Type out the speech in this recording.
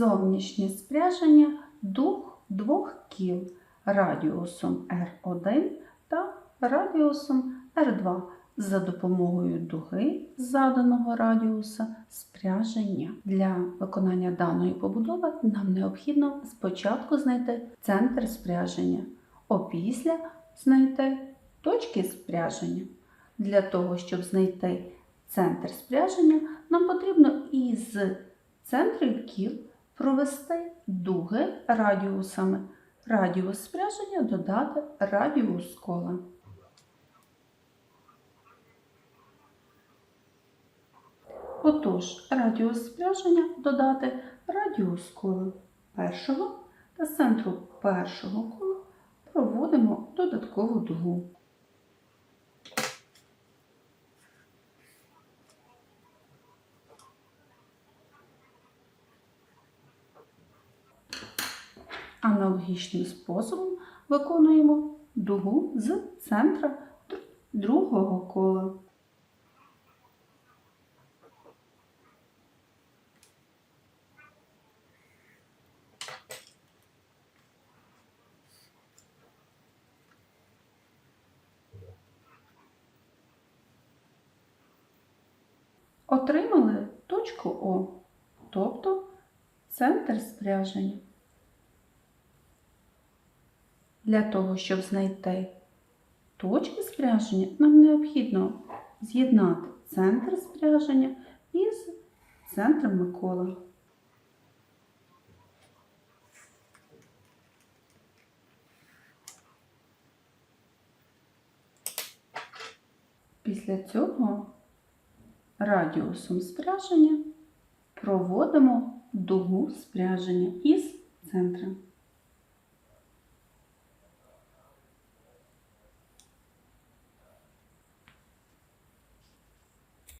Зовнішнє спряження дух двох кіл радіусом R1 та радіусом R2 за допомогою дуги заданого радіуса спряження. Для виконання даної побудови нам необхідно спочатку знайти центр спряження, опісля знайти точки спряження. Для того, щоб знайти центр спряження, нам потрібно із центрів кіл провести дуги радіусами. Радіус спряження додати радіус кола. Отож, радіус спряження додати радіус кола першого та центру першого кола проводимо додаткову дугу. Аналогічним способом виконуємо дугу з центра другого кола. Отримали точку О, тобто центр спряження. Для того, щоб знайти точки спряження, нам необхідно з'єднати центр спряження із центром кола. Після цього радіусом спряження проводимо дугу спряження із центром.